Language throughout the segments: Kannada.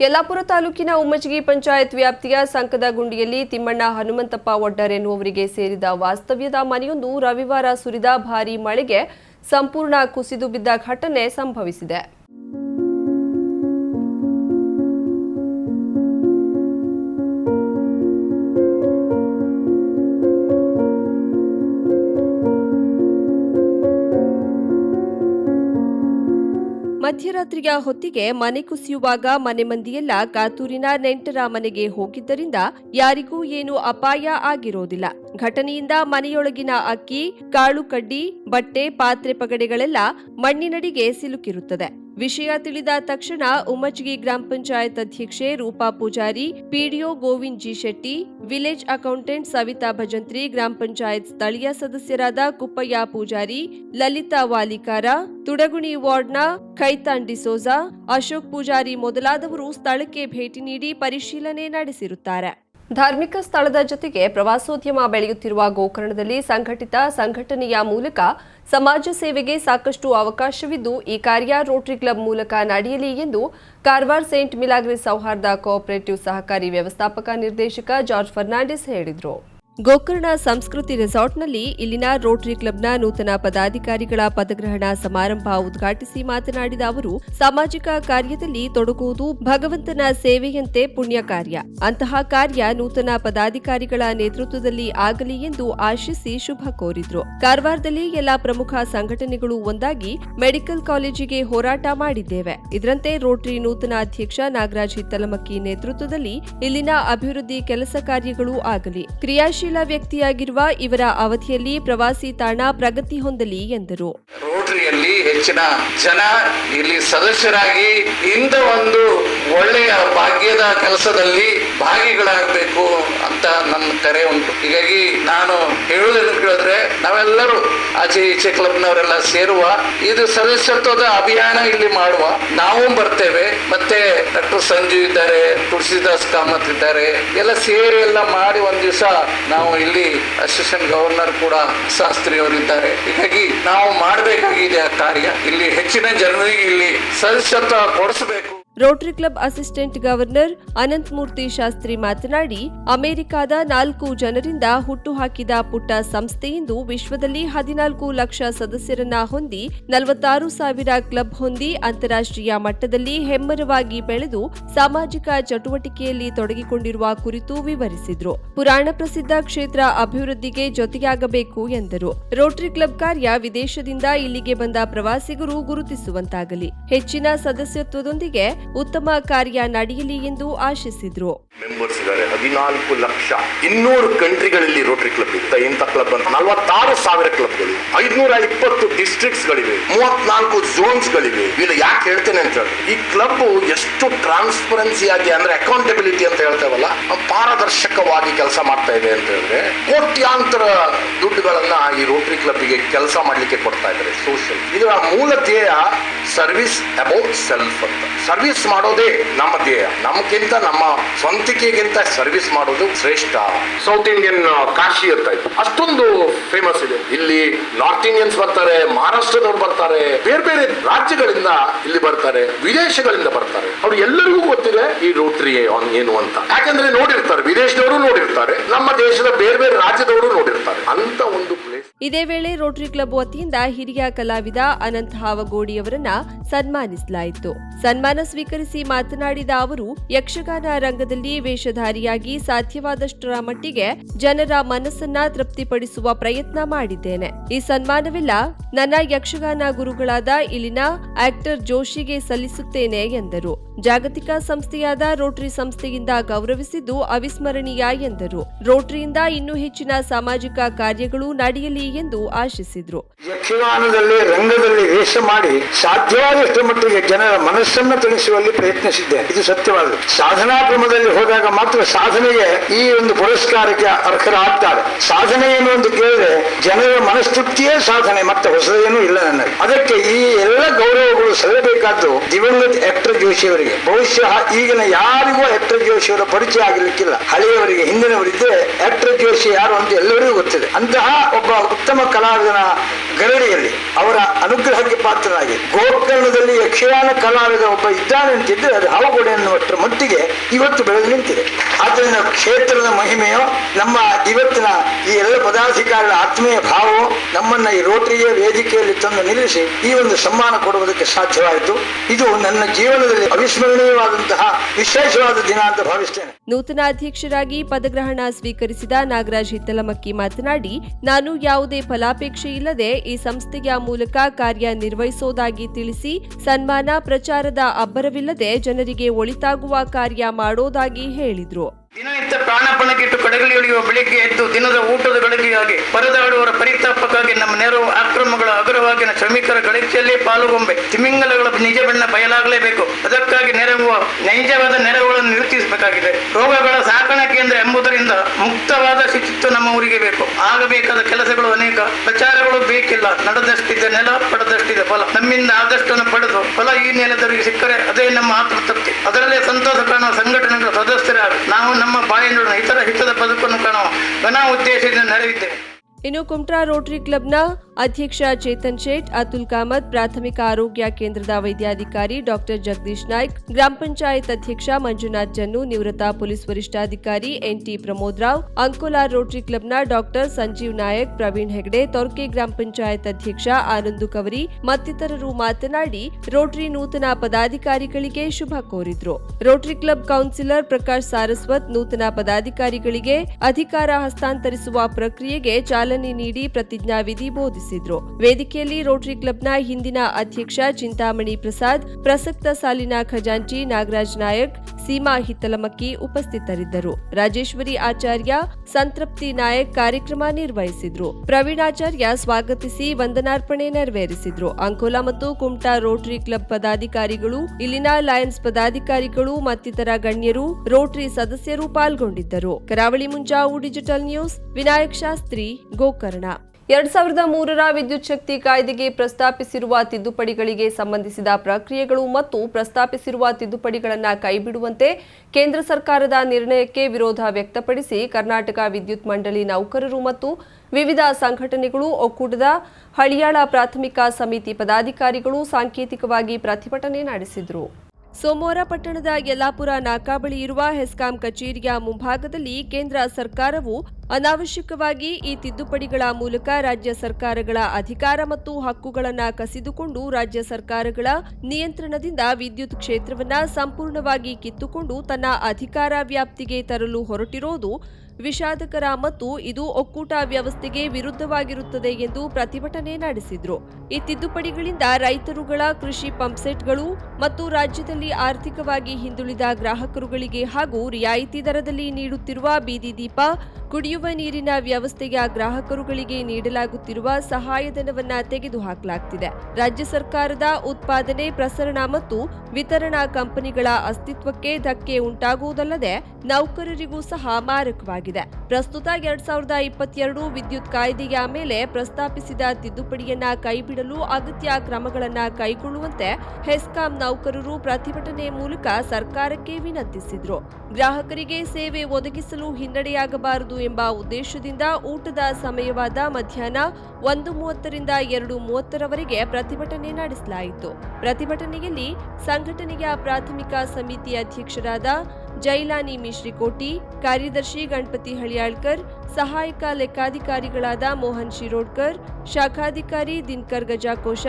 ಯಲ್ಲಾಪುರ ತಾಲೂಕಿನ ಉಮ್ಮಚಗಿ ಪಂಚಾಯತ್ ವ್ಯಾಪ್ತಿಯ ಸಂಕದ ಗುಂಡಿಯಲ್ಲಿ ತಿಮ್ಮಣ್ಣ ಹನುಮಂತಪ್ಪ ಒಡ್ಡರ್ ಎನ್ನುವರಿಗೆ ಸೇರಿದ ವಾಸ್ತವ್ಯದ ಮನೆಯೊಂದು ರವಿವಾರ ಸುರಿದ ಭಾರೀ ಮಳೆಗೆ ಸಂಪೂರ್ಣ ಕುಸಿದು ಬಿದ್ದ ಘಟನೆ ಸಂಭವಿಸಿದೆ. ಮಧ್ಯರಾತ್ರಿಯ ಹೊತ್ತಿಗೆ ಮನೆ ಕುಸಿಯುವಾಗ ಮನೆ ಮಂದಿಯೆಲ್ಲ ಕಾತೂರಿನ ನೆಂಟರ ಮನೆಗೆ ಹೋಗಿದ್ದರಿಂದ ಯಾರಿಗೂ ಏನು ಅಪಾಯ ಆಗಿರೋದಿಲ್ಲ. ಘಟನೆಯಿಂದ ಮನೆಯೊಳಗಿನ ಅಕ್ಕಿ, ಕಾಳು ಕಡ್ಡಿ, ಬಟ್ಟೆ, ಪಾತ್ರೆ ಪಗಡೆಗಳೆಲ್ಲ ಮಣ್ಣಿನಡಿಗೆ ಸಿಲುಕಿರುತ್ತದೆ. ವಿಷಯ ತಿಳಿದ ತಕ್ಷಣ ಉಮ್ಮಚ್ಗಿ ಗ್ರಾಮ ಪಂಚಾಯತ್ ಅಧ್ಯಕ್ಷೆ Roopa Poojari, PDO Govind G Shetty, village accountant Savita Bhajantri, ಗ್ರಾಮ ಪಂಚಾಯತ್ ಸ್ಥಳೀಯ ಸದಸ್ಯರಾದ ಕುಪ್ಪಯ್ಯ ಪೂಜಾರಿ, ಲಲಿತಾ ವಾಲಿಕಾರ, ತುಡಗುಣಿ ವಾರ್ಡ್ನ ಖೈತಾನ್ ಡಿಸೋಜಾ ಅಶೋಕ್ ಪೂಜಾರಿ ಮೊದಲಾದವರು ಸ್ಥಳಕ್ಕೆ ಭೇಟಿ ನೀಡಿ ಪರಿಶೀಲನೆ ನಡೆಸಿರುತ್ತಾರೆ. ಧಾರ್ಮಿಕ ಸ್ಥಳದ ಜೊತೆಗೆ ಪ್ರವಾಸೋದ್ಯಮ ಬೆಳೆಯುತ್ತಿರುವ ಗೋಕರ್ಣದಲ್ಲಿ ಸಂಘಟಿತ ಸಂಘಟನೆಯ ಮೂಲಕ ಸಮಾಜ ಸೇವೆಗೆ ಸಾಕಷ್ಟು ಅವಕಾಶವಿದ್ದು, ಈ ಕಾರ್ಯ ರೋಟರಿ ಕ್ಲಬ್ ಮೂಲಕ ನಡೆಯಲಿ ಎಂದು ಕಾರವಾರ ಸೇಂಟ್ ಮಿಲಾಗ್ರಿ ಸೌಹಾರ್ದ ಕೋಆಪರೇಟಿವ್ ಸಹಕಾರಿ ವ್ಯವಸ್ಥಾಪಕ ನಿರ್ದೇಶಕ ಜಾರ್ಜ್ ಫರ್ನಾಂಡಿಸ್ ಹೇಳಿದರು. ಗೋಕರ್ಣ ಸಂಸ್ಕೃತಿ ರೆಸಾರ್ಟ್ನಲ್ಲಿ ಇಲ್ಲಿನ ರೋಟರಿ ಕ್ಲಬ್ನ ನೂತನ ಪದಾಧಿಕಾರಿಗಳ ಪದಗ್ರಹಣ ಸಮಾರಂಭ ಉದ್ಘಾಟಿಸಿ ಮಾತನಾಡಿದ ಅವರು, ಸಾಮಾಜಿಕ ಕಾರ್ಯದಲ್ಲಿ ತೊಡಗುವುದು ಭಗವಂತನ ಸೇವೆಯಂತೆ ಪುಣ್ಯ ಕಾರ್ಯ. ಅಂತಹ ಕಾರ್ಯ ನೂತನ ಪದಾಧಿಕಾರಿಗಳ ನೇತೃತ್ವದಲ್ಲಿ ಆಗಲಿ ಎಂದು ಆಶಿಸಿ ಶುಭ ಕೋರಿದ್ರು. ಕಾರವಾರದಲ್ಲಿ ಎಲ್ಲಾ ಪ್ರಮುಖ ಸಂಘಟನೆಗಳು ಒಂದಾಗಿ ಮೆಡಿಕಲ್ ಕಾಲೇಜಿಗೆ ಹೋರಾಟ ಮಾಡಿದ್ದೇವೆ. ಇದರಂತೆ ರೋಟರಿ ನೂತನ ಅಧ್ಯಕ್ಷ ನಾಗರಾಜ್ ಹಿತ್ತಲಮಕ್ಕಿ ನೇತೃತ್ವದಲ್ಲಿ ಇಲ್ಲಿನ ಅಭಿವೃದ್ಧಿ ಕೆಲಸ ಕಾರ್ಯಗಳು ಆಗಲಿ. ಕ್ರಿಯಾಶೀಲ ವ್ಯಕ್ತಿಯಾಗಿರುವ ಇವರ ಅವಧಿಯಲ್ಲಿ ಪ್ರವಾಸಿ ತಾಣ ಪ್ರಗತಿ ಹೊಂದಲಿ ಎಂದರು. ರೋಟರಿಯಲ್ಲಿ ಹೆಚ್ಚಿನ ಜನ ಇಲ್ಲಿ ಸದಸ್ಯರಾಗಿ ಇಂಥ ಒಂದು ಒಳ್ಳೆಯ ಭಾಗ್ಯದ ಕೆಲಸದಲ್ಲಿ ಭಾಗಿಗಳಾಗಬೇಕು ಕರೆ ಉಂಟು ಹೀಗಾಗಿ ನಾನು ಹೇಳುವುದನ್ನು ಕೇಳಿದ್ರೆ, ನಾವೆಲ್ಲರೂ ಆಚೆ ಈಚೆ ಕ್ಲಬ್ನವರೆಲ್ಲ ಸೇರುವ ಇದು ಸದಸ್ಯತ್ವದ ಅಭಿಯಾನ ಇಲ್ಲಿ ಮಾಡುವ. ನಾವು ಬರ್ತೇವೆ. ಮತ್ತೆ ಡಾಕ್ಟರ್ ಸಂಜು ಇದ್ದಾರೆ, ತುಳಸಿದಾಸ್ ಕಾಮತ್ ಇದ್ದಾರೆ. ಎಲ್ಲ ಸೇರಿ ಎಲ್ಲ ಮಾಡಿ ಒಂದ್ ದಿವಸ ನಾವು ಇಲ್ಲಿ ಅಸಿಸ್ಟೆಂಟ್ ಗವರ್ನರ್ ಕೂಡ ಶಾಸ್ತ್ರಿ ಅವರಿದ್ದಾರೆ. ಹೀಗಾಗಿ ನಾವು ಮಾಡಬೇಕಾಗಿದೆ ಆ ಕಾರ್ಯ. ಇಲ್ಲಿ ಹೆಚ್ಚಿನ ಜನರಿಗೆ ಇಲ್ಲಿ ಸದಸ್ಯತ್ವ ಕೊಡಿಸಬೇಕು. Rotary club assistant governor Ananthamurthy Shastri ಮಾತನಾಡಿ, ಅಮೆರಿಕಾದ ನಾಲ್ಕು ಜನರಿಂದ ಹುಟ್ಟುಹಾಕಿದ ಪುಟ್ಟ ಸಂಸ್ಥೆಯಿಂದು ವಿಶ್ವದಲ್ಲಿ ಹದಿನಾಲ್ಕು ಲಕ್ಷ ಸದಸ್ಯರನ್ನ ಹೊಂದಿ, ನಲವತ್ತಾರು ಸಾವಿರ ಕ್ಲಬ್ ಹೊಂದಿ ಅಂತಾರಾಷ್ಟ್ರೀಯ ಮಟ್ಟದಲ್ಲಿ ಹೆಮ್ಮರವಾಗಿ ಬೆಳೆದು ಸಾಮಾಜಿಕ ಚಟುವಟಿಕೆಯಲ್ಲಿ ತೊಡಗಿಕೊಂಡಿರುವ ಕುರಿತು ವಿವರಿಸಿದ್ರು. ಪುರಾಣ ಪ್ರಸಿದ್ಧ ಕ್ಷೇತ್ರ ಅಭಿವೃದ್ಧಿಗೆ ಜೊತೆಯಾಗಬೇಕು ಎಂದರು. ರೋಟರಿ ಕ್ಲಬ್ ಕಾರ್ಯ ವಿದೇಶದಿಂದ ಇಲ್ಲಿಗೆ ಬಂದ ಪ್ರವಾಸಿಗರು ಗುರುತಿಸುವಂತಾಗಲಿ. ಹೆಚ್ಚಿನ ಸದಸ್ಯತ್ವದೊಂದಿಗೆ ಉತ್ತಮ ಕಾರ್ಯ ನಡೆಯಲಿ ಎಂದು ಆಶಿಸಿದ್ರು. ಮೆಂಬರ್ಸ್ ಇದ್ದಾರೆ, ಹದಿನಾಲ್ಕು ಲಕ್ಷ ಇನ್ನೂರು ಕಂಟ್ರಿಗಳಲ್ಲಿ ರೋಟರಿ ಕ್ಲಬ್ ಇದೆ ಇಂಥ ಕ್ಲಬ್ ಅಂತ ನಲವತ್ತಾರು ಸಾವಿರ ಕ್ಲಬ್ಗಳು ಐದ್ನೂರ ಇಪ್ಪತ್ತು ಡಿಸ್ಟ್ರಿಕ್ಟ್ಸ್ ಗಳಿವೆ ಮೂವತ್ನಾಲ್ಕು ಝೋನ್ಸ್ ಗಳಿವೆ ಇಲ್ಲಿ, ಯಾಕೆ ಹೇಳ್ತೇನೆ ಅಂತ ಹೇಳಿ, ಈ ಕ್ಲಬ್ ಎಷ್ಟು ಟ್ರಾನ್ಸ್ಪರೆನ್ಸಿ ಆಗಿ ಅಂದ್ರೆ ಅಕೌಂಟಬಿಲಿಟಿ ಅಂತ ಹೇಳ್ತೇವಲ್ಲ, ಪಾರದರ್ಶಕವಾಗಿ ಕೆಲಸ ಮಾಡ್ತಾ ಇದೆ ಅಂತ ಹೇಳಿದ್ರೆ, ಕೋಟ್ಯಾಂತರ ದುಡ್ಡುಗಳನ್ನ ಈ ರೋಟರಿ ಕ್ಲಬ್ಗೆ ಕೆಲಸ ಮಾಡ್ಲಿಕ್ಕೆ ಕೊಡ್ತಾ ಇದ್ದಾರೆ ಸೋಷಿಯಲ್ ಇದರ ಮೂಲ ಧ್ಯೇಯ ಸರ್ವಿಸ್ ಅಬೌಟ್ ಸೆಲ್ಫ್ ಅಂತ. ಸರ್ವಿಸ್ ಮಾಡೋದೇ ನಮ್ಮ ಧ್ಯೇಯ. ನಮಗಿಂತ ನಮ್ಮ ಸ್ವಂತಿಕೆಗಿಂತ ಸರ್ವಿಸ್ ಮಾಡೋದು ಶ್ರೇಷ್ಠ. ಸೌತ್ ಇಂಡಿಯನ್ ಕಾಶಿ ಅಂತ ಅಷ್ಟೊಂದು ಫೇಮಸ್ ಇದೆ. ಇಲ್ಲಿ ನಾರ್ತ್ ಇಂಡಿಯನ್ಸ್ ಬರ್ತಾರೆ ಮಹಾರಾಷ್ಟ್ರದವ್ರು ಬರ್ತಾರೆ, ಬೇರೆ ಬೇರೆ ರಾಜ್ಯಗಳಿಂದ ಇಲ್ಲಿ ಬರ್ತಾರೆ, ವಿದೇಶಗಳಿಂದ ಬರ್ತಾರೆ. ಅವ್ರು ಎಲ್ಲರಿಗೂ ಗೊತ್ತಿದೆ ಈ ರೋಟ್ರಿ ಏನು ಅಂತ. ಯಾಕಂದ್ರೆ ನೋಡಿರ್ತಾರೆ, ವಿದೇಶದವರು ನೋಡಿರ್ತಾರೆ, ನಮ್ಮ ದೇಶದ ಬೇರೆ ಬೇರೆ ರಾಜ್ಯದವರು ನೋಡಿರ್ತಾರೆ. ಅಂತ ಒಂದು ಪ್ಲೇಸ್ ಇದೇ ವೇಳೆ ರೋಟರಿ ಕ್ಲಬ್ ವತಿಯಿಂದ ಹಿರಿಯ ಕಲಾವಿದ ಅನಂತ ಹಾವಗೋಡಿ ಅವರನ್ನ ಸನ್ಮಾನಿಸಲಾಯಿತು. ಸನ್ಮಾನ ಸ್ವೀಕರಿಸಿ ಮಾತನಾಡಿದ ಅವರು, ಯಕ್ಷಗಾನ ರಂಗದಲ್ಲಿ ವೇಷಧಾರಿಯಾಗಿ ಸಾಧ್ಯವಾದಷ್ಟರ ಮಟ್ಟಿಗೆ ಜನರ ಮನಸ್ಸನ್ನ ತೃಪ್ತಿಪಡಿಸುವ ಪ್ರಯತ್ನ ಮಾಡಿದ್ದೇನೆ. ಈ ಸನ್ಮಾನವೆಲ್ಲ, ನನ್ನ ಯಕ್ಷಗಾನ ಗುರುಗಳಾದ ಇಲ್ಲಿನ ಆಕ್ಟರ್ ಜೋಶಿಗೆ ಸಲ್ಲಿಸುತ್ತೇನೆ ಎಂದರು. ಜಾಗತಿಕ ಸಂಸ್ಥೆಯಾದ ರೋಟರಿ ಸಂಸ್ಥೆಯಿಂದ ಗೌರವಿಸಿದ್ದು ಅವಿಸ್ಮರಣೀಯ ಎಂದರು. ರೋಟರಿಯಿಂದ ಇನ್ನೂ ಹೆಚ್ಚಿನ ಸಾಮಾಜಿಕ ಕಾರ್ಯಗಳು ನಡೆಯಲಿ ಎಂದು ಆಶಿಸಿದ್ರು. ಯಕ್ಷಗಾನದಲ್ಲಿ, ರಂಗದಲ್ಲಿ ವೇಷ ಮಾಡಿ ಸಾಧ್ಯವಾದಷ್ಟು ಮಟ್ಟಿಗೆ ಜನರ ಮನಸ್ಸನ್ನ ತಿಳಿಸುವಲ್ಲಿ ಪ್ರಯತ್ನಿಸಿದ್ದೆ. ಇದು ಸತ್ಯವಾದ ಸಾಧನಾ ಕ್ರಮದಲ್ಲಿ ಹೋದಾಗ ಮಾತ್ರ ಸಾಧನೆಗೆ ಈ ಒಂದು ಪುರಸ್ಕಾರಕ್ಕೆ ಅರ್ಹರಾಗ್ತಾರೆ. ಸಾಧನೆ ಏನು ಅಂತ ಕೇಳಿದ್ರೆ ಜನರ ಮನಸ್ತೃಪ್ತಿಯೇ ಸಾಧನೆ, ಮತ್ತೆ ಹೊಸದೇನೂ ಇಲ್ಲ ನನಗೆ ಅದಕ್ಕೆ ಈ ಎಲ್ಲ ಗೌರವಗಳು ಸಲ್ಲಬೇಕಾದ್ದು ದಿವಂಗತ ಜೋಶಿ ಅವರಿಗೆ ಬಹುಶಃ ಈಗಿನ ಯಾರಿಗೂ ಆಕ್ಟರ್ ಜೋಶಿಯವರ ಪರಿಚಯ ಆಗಲಿಕ್ಕಿಲ್ಲ ಹಳೆಯವರಿಗೆ, ಹಿಂದಿನವರಿದ್ದೆ ಎಕ್ಟರ್ ಜೋಶಿ ಯಾರು ಅಂತ ಎಲ್ಲರಿಗೂ ಗೊತ್ತಿದೆ. ಅಂತಹ ಒಬ್ಬ ಉತ್ತಮ ಕಲಾವಿದನ ಗರಡಿಯಲ್ಲಿ ಅವರ ಅನುಗ್ರಹಕ್ಕೆ ಪಾತ್ರನಾಗಿ ಗೋಕರ್ಣದಲ್ಲಿ ಯಕ್ಷಗಾನ ಕಲಾವಿದ ಒಬ್ಬ ಇದ್ದಾನೆ ಅಂತಿದ್ರೆ ಅದು ಹಾವುಗೋಡೆ ಅನ್ನುವಷ್ಟರ ಮಟ್ಟಿಗೆ ಇವತ್ತು ಬೆಳೆದು ನಿಂತಿದೆ. ಆದ್ದರಿಂದ ಕ್ಷೇತ್ರದ ಮಹಿಮೆಯೋ, ನಮ್ಮ ಇವತ್ತಿನ ಈ ಎಲ್ಲ ಪದಾಧಿಕಾರಿಗಳ ಆತ್ಮೀಯ ಭಾವವು, ನಮ್ಮನ್ನ ಈ ರೋಟರಿಯ ವೇದಿಕೆಯಲ್ಲಿ ತಂದು ನಿಲ್ಲಿಸಿ ಈ ಒಂದು ಸಮ್ಮಾನ ಕೊಡುವುದಕ್ಕೆ ಸಾಧ್ಯವಾಯಿತು. ಇದು ನನ್ನ ಜೀವನದಲ್ಲಿ ಅವಿಸ್ಮರಣೀಯವಾದಂತಹ ವಿಶೇಷವಾದ ದಿನ ಅಂತ ಭಾವಿಸ್ತೇನೆ. ನೂತನ ಅಧ್ಯಕ್ಷರಾಗಿ ಪದಗ್ರಹಣ ಸ್ವೀಕರಿಸಿದ ನಾಗರಾಜ್ ಹಿತ್ತಲಮಕ್ಕಿ ಮಾತನಾಡಿ, ನಾನು ಯಾವುದೇ ಫಲಾಪೇಕ್ಷೆ ಇಲ್ಲದೆ ಈ ಸಂಸ್ಥೆಯ ಮೂಲಕ ಕಾರ್ಯನಿರ್ವಹಿಸೋದಾಗಿ ತಿಳಿಸಿ ಸನ್ಮಾನ ಪ್ರಚಾರದ ಅಬ್ಬರವಿಲ್ಲದೆ ಜನರಿಗೆ ಒಳಿತಾಗುವ ಕಾರ್ಯ ಮಾಡೋದಾಗಿ ಹೇಳಿದ್ರು ದಿನನಿತ್ಯ ಪ್ರಾಣಪಣಕ್ಕಿಟ್ಟು ಕಡಗಲಿ ಇಳಿಯುವ ಬೆಳಿಗ್ಗೆ ಎದ್ದು ದಿನದ ಊಟದ ಗಳಿಗೆಯಾಗಿ ಪರದಾಡುವವರ ಪರಿತಾಪಕ್ಕಾಗಿ ನಮ್ಮ ನೆರವು ಆಕ್ರಮಗಳ ಅಗ್ರವಾಗಿನ ಶ್ರಮಿಕರ ಗಳಿಕೆಯಲ್ಲೇ ಪಾಲುಗೊಂಬೆ. ತಿಮಿಂಗಲಗಳ ನಿಜ ಬಣ್ಣ ಬಯಲಾಗಲೇಬೇಕು. ಅದಕ್ಕಾಗಿ ನೆರವು, ನೈಜವಾದ ನೆರವುಗಳನ್ನು ನಿರೂಪಿಸಬೇಕಾಗಿದೆ ರೋಗಗಳ ಸಾಕಣೆ ಕೇಂದ್ರ ಎಂಬುದರಿಂದ ಮುಕ್ತವಾದ ಶುಚಿತ್ವ ನಮ್ಮ ಊರಿಗೆ ಬೇಕು. ಆಗಬೇಕಾದ ಕೆಲಸಗಳು ಅನೇಕ. ಪ್ರಚಾರಗಳು ಬೇಕಿಲ್ಲ. ನಡೆದಷ್ಟಿದೆ ನೆಲ, ಪಡೆದಷ್ಟಿದೆ ಫಲ ನಮ್ಮಿಂದ ಆದಷ್ಟನ್ನು ಪಡೆದು ಫಲ ಈ ನೆಲದವರಿಗೆ ಸಿಕ್ಕರೆ ಅದೇ ನಮ್ಮ ಆತ್ಮತೃಪ್ತಿ. ಅದರಲ್ಲೇ ಸಂತೋಷ ಕಾಣುವ ಸಂಘಟನೆಗಳ ಸದಸ್ಯರಾಗಿ ನಾವು ನಮ್ಮ ಬಾಯಿಂದ ಇತರ ಹಿತದ ಬದುಕನ್ನು ಕಾಣುವ ಘನ ಉದ್ದೇಶದಿಂದ ನಡೆಯುತ್ತೇವೆ ಇನ್ನು ಕುಮಟ್ರಾ ರೋಟರಿ ಕ್ಲಬ್ನ ಅಧ್ಯಕ್ಷ ಚೇತನ್ ಶೇಟ್, ಅತುಲ್ ಕಾಮತ್, ಪ್ರಾಥಮಿಕ ಆರೋಗ್ಯ ಕೇಂದ್ರದ ವೈದ್ಯಾಧಿಕಾರಿ ಡಾಕ್ಟರ್ ಜಗದೀಶ್ ನಾಯ್ಕ್, ಗ್ರಾಮ ಪಂಚಾಯತ್ ಅಧ್ಯಕ್ಷ ಮಂಜುನಾಥ್ ಜನ್ನು, ನಿವೃತ್ತ ಪೊಲೀಸ್ ವರಿಷ್ಠಾಧಿಕಾರಿ N T Pramod Rao, Ankola Rotary ಕ್ಲಬ್ನ ಡಾಕ್ಟರ್ ಸಂಜೀವ್ ನಾಯಕ್, ಪ್ರವೀಣ್ ಹೆಗ್ಡೆ, ತೊರ್ಕೆ ಗ್ರಾಮ ಪಂಚಾಯತ್ ಅಧ್ಯಕ್ಷ ಆನಂದು ಕವರಿ ಮತ್ತಿತರರು ಮಾತನಾಡಿ, ರೋಟರಿ ನೂತನ ಪದಾಧಿಕಾರಿಗಳಿಗೆ ಶುಭ ಕೋರಿದ್ರು. Rotary club councillor Prakash Saraswat ನೂತನ ಪದಾಧಿಕಾರಿಗಳಿಗೆ ಅಧಿಕಾರ ಹಸ್ತಾಂತರಿಸುವ ಪ್ರಕ್ರಿಯೆಗೆ ಚಾಲನೆ ನೀಡಿ ಪ್ರತಿಜ್ಞಾವಿಧಿ ಬೋಧಿಸಿದ್ರು. ವೇದಿಕೆಯಲ್ಲಿ ರೋಟರಿ ಕ್ಲಬ್ನ ಹಿಂದಿನ ಅಧ್ಯಕ್ಷ ಚಿಂತಾಮಣಿ ಪ್ರಸಾದ್, ಪ್ರಸಕ್ತ ಸಾಲಿನ ಖಜಾಂಚಿ ನಾಗರಾಜ್ ನಾಯಕ್, ಸೀಮಾ ಹಿತ್ತಲಮಕ್ಕಿ ಉಪಸ್ಥಿತರಿದ್ದರು. ರಾಜೇಶ್ವರಿ ಆಚಾರ್ಯ, ಸಂತೃಪ್ತಿ ನಾಯಕ್ ಕಾರ್ಯಕ್ರಮ ನಿರ್ವಹಿಸಿದ್ರು. ಪ್ರವೀಣಾಚಾರ್ಯ ಸ್ವಾಗತಿಸಿ ವಂದನಾರ್ಪಣೆ ನೆರವೇರಿಸಿದ್ರು. ಅಂಕೋಲಾ ಮತ್ತು ಕುಮಟಾ ರೋಟರಿ ಕ್ಲಬ್ ಪದಾಧಿಕಾರಿಗಳು, ಇಲ್ಲಿನ ಲಯನ್ಸ್ ಪದಾಧಿಕಾರಿಗಳು ಮತ್ತಿತರ ಗಣ್ಯರು, ರೋಟರಿ ಸದಸ್ಯರು ಪಾಲ್ಗೊಂಡಿದ್ದರು. Karavali Munjavu digital news, Vinayak Shastri, Gokarna. ಎರಡ್ ಸಾವಿರದ ಮೂರರ ವಿದ್ಯುತ್ ಶಕ್ತಿ ಕಾಯ್ದೆಗೆ ಪ್ರಸ್ತಾಪಿಸಿರುವ ತಿದ್ದುಪಡಿಗಳಿಗೆ ಸಂಬಂಧಿಸಿದ ಪ್ರಕ್ರಿಯೆಗಳು ಮತ್ತು ಪ್ರಸ್ತಾಪಿಸಿರುವ ತಿದ್ದುಪಡಿಗಳನ್ನು ಕೈಬಿಡುವಂತೆ ಕೇಂದ್ರ ಸರ್ಕಾರದ ನಿರ್ಣಯಕ್ಕೆ ವಿರೋಧ ವ್ಯಕ್ತಪಡಿಸಿ ಕರ್ನಾಟಕ ವಿದ್ಯುತ್ ಮಂಡಳಿ ನೌಕರರು ಮತ್ತು ವಿವಿಧ ಸಂಘಟನೆಗಳು, ಒಕ್ಕೂಟದ ಹಳಿಯಾಳ ಪ್ರಾಥಮಿಕ ಸಮಿತಿ ಪದಾಧಿಕಾರಿಗಳು ಸಾಂಕೇತಿಕವಾಗಿ ಪ್ರತಿಭಟನೆ ನಡೆಸಿದರು. ಸೋಮವಾರ ಪಟ್ಟಣದ ಯಲ್ಲಾಪುರ ನಾಕಾ ಬಳಿ ಇರುವ ಹೆಸ್ಕಾಂ ಕಚೇರಿಯ ಮುಂಭಾಗದಲ್ಲಿ ಕೇಂದ್ರ ಸರ್ಕಾರವು ಅನಾವಶ್ಯಕವಾಗಿ ಈ ತಿದ್ದುಪಡಿಗಳ ಮೂಲಕ ರಾಜ್ಯ ಸರ್ಕಾರಗಳ ಅಧಿಕಾರ ಮತ್ತು ಹಕ್ಕುಗಳನ್ನು ಕಸಿದುಕೊಂಡು ರಾಜ್ಯ ಸರ್ಕಾರಗಳ ನಿಯಂತ್ರಣದಿಂದ ವಿದ್ಯುತ್ ಕ್ಷೇತ್ರವನ್ನು ಸಂಪೂರ್ಣವಾಗಿ ಕಿತ್ತುಕೊಂಡು ತನ್ನ ಅಧಿಕಾರ ವ್ಯಾಪ್ತಿಗೆ ತರಲು ಹೊರಟಿರೋದು ವಿಷಾದಕರ ಮತ್ತು ಇದು ಒಕ್ಕೂಟ ವ್ಯವಸ್ಥೆಗೆ ವಿರುದ್ಧವಾಗಿರುತ್ತದೆ ಎಂದು ಪ್ರತಿಭಟನೆ ನಡೆಸಿದ್ರು. ಈ ತಿದ್ದುಪಡಿಗಳಿಂದ ರೈತರುಗಳ ಕೃಷಿ ಪಂಪ್ಸೆಟ್ಗಳು ಮತ್ತು ರಾಜ್ಯದಲ್ಲಿ ಆರ್ಥಿಕವಾಗಿ ಹಿಂದುಳಿದ ಗ್ರಾಹಕರುಗಳಿಗೆ ಹಾಗೂ ರಿಯಾಯಿತಿ ದರದಲ್ಲಿ ನೀಡುತ್ತಿರುವ ಬೀದಿ ದೀಪ ಕುಡಿಯುವ ನೀರಿನ ವ್ಯವಸ್ಥೆಯ ಗ್ರಾಹಕರುಗಳಿಗೆ ನೀಡಲಾಗುತ್ತಿರುವ ಸಹಾಯಧನವನ್ನ ತೆಗೆದುಹಾಕಲಾಗ್ತಿದೆ. ರಾಜ್ಯ ಸರ್ಕಾರದ ಉತ್ಪಾದನೆ, ಪ್ರಸರಣ ಮತ್ತು ವಿತರಣಾ ಕಂಪನಿಗಳ ಅಸ್ತಿತ್ವಕ್ಕೆ ಧಕ್ಕೆ ಉಂಟಾಗುವುದಲ್ಲದೆ ನೌಕರರಿಗೂ ಸಹ ಮಾರಕವಾಗಿದೆ. ಪ್ರಸ್ತುತ ಎರಡ್ ಸಾವಿರದ ಇಪ್ಪತ್ತೆರಡು ವಿದ್ಯುತ್ ಕಾಯ್ದೆಯ ಮೇಲೆ ಪ್ರಸ್ತಾಪಿಸಿದ ತಿದ್ದುಪಡಿಯನ್ನ ಕೈಬಿಡಲು ಅಗತ್ಯ ಕ್ರಮಗಳನ್ನ ಕೈಗೊಳ್ಳುವಂತೆ ಹೆಸ್ಕಾಂ ನೌಕರರು ಪ್ರತಿಭಟನೆ ಮೂಲಕ ಸರ್ಕಾರಕ್ಕೆ ವಿನಂತಿಸಿದ್ರು. ಗ್ರಾಹಕರಿಗೆ ಸೇವೆ ಒದಗಿಸಲು ಹಿನ್ನಡೆಯಾಗಬಾರದು ಎಂಬ ಉದ್ದೇಶದಿಂದ ಊಟದ ಸಮಯವಾದ ಮಧ್ಯಾಹ್ನ ಒಂದು ಮೂವತ್ತರಿಂದ ಎರಡು ಮೂವತ್ತರವರೆಗೆ ಪ್ರತಿಭಟನೆ ನಡೆಸಲಾಯಿತು. ಪ್ರತಿಭಟನೆಯಲ್ಲಿ ಸಂಘಟನೆಯ ಪ್ರಾಥಮಿಕ ಸಮಿತಿ ಅಧ್ಯಕ್ಷರಾದ ಜೈಲಾನಿ ಮಿಶ್ರಿಕೋಟಿ, ಕಾರ್ಯದರ್ಶಿ ಗಣಪತಿ ಹಳಿಯಾಳ್ಕರ್, ಸಹಾಯಕ ಲೆಕ್ಕಾಧಿಕಾರಿಗಳಾದ ಮೋಹನ್ ಶಿರೋಡ್ಕರ್, ಶಾಖಾಧಿಕಾರಿ ದಿನಕರ್ ಗಜಾಕೋಶ,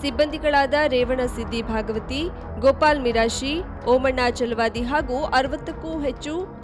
ಸಿಬ್ಬಂದಿಗಳಾದ ರೇವಣ ಸಿದ್ದಿ ಭಾಗವತಿ, ಗೋಪಾಲ್ ಮಿರಾಶಿ, ಓಮಣ್ಣ ಚಲವಾದಿ ಹಾಗೂ ಅರವತ್ತಕ್ಕೂ ಹೆಚ್ಚು